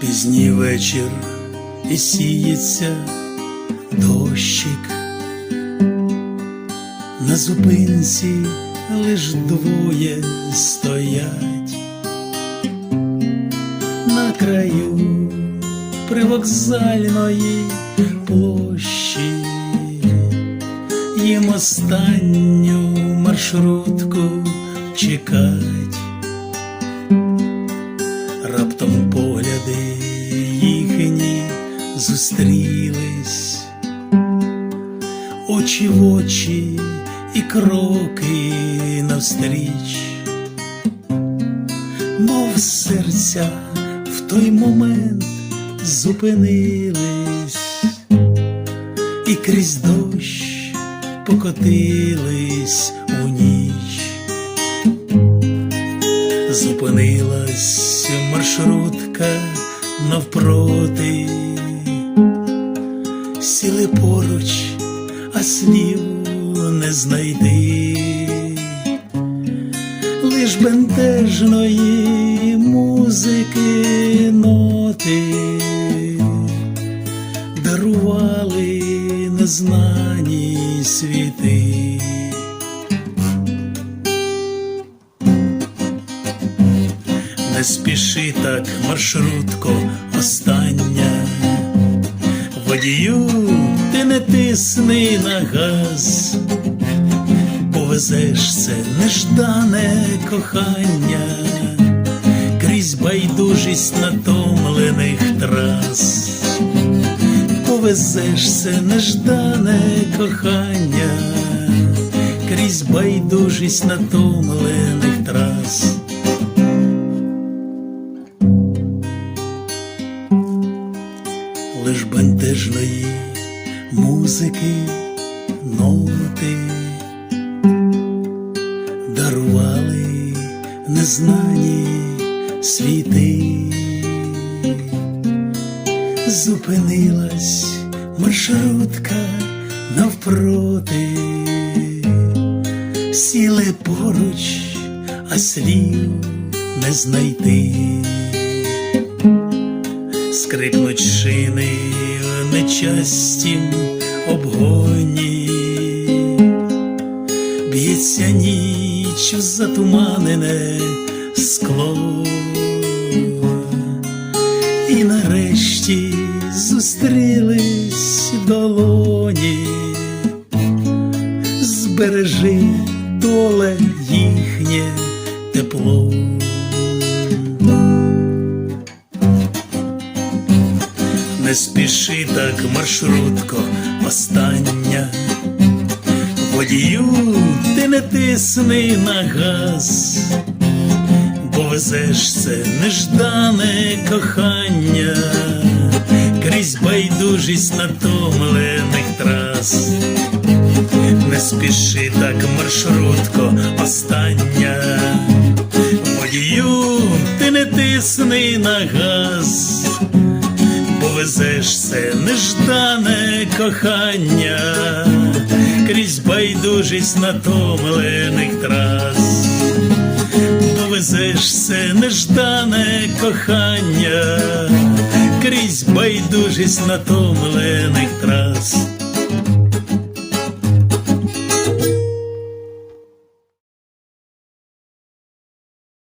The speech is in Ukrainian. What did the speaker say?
Пізній вечір і сіється дощик. На зупинці лиш двоє стоять на краю привокзальної площі. Їм останню маршрутку чекать. Раптом погляди їхні зустрілись, очі в очі і кроки навстріч, мов серця в той момент зупинились, і крізь дощ покотились у ніч. Зупинилась маршрутка навпроти, сіли поруч, а слів не знайти, лиш бентежної музики ноти дарували незнані світи. Не спіши так, маршрутко, остання. Водію, ти не тисни на газ, повезеш це неждане кохання, крізь байдужість натомлених трас, повезеш це неждане кохання, крізь байдужість натомлених трас. лиш бентежної музики ноти дарували незнані світи, зупинилась маршрутка навпроти, сіли поруч, а слів не знайти. Скрипнуть шини в нечастім обгоні, б'ється ніч в затуманене скло, зустрілись долоні, збережи доле їхнє тепло. Не спіши так, маршрутко, остання. Водію, ти не тисни на газ, везеш це неждане кохання, крізь байдужість натомлених трас. Не спіши так, маршрутко, остання. Водію, ти не тисни на газ повезеш це неждане кохання, крізь байдужість натомлених трас, повезеш все неждане кохання, крізь байдужість натомлених трас.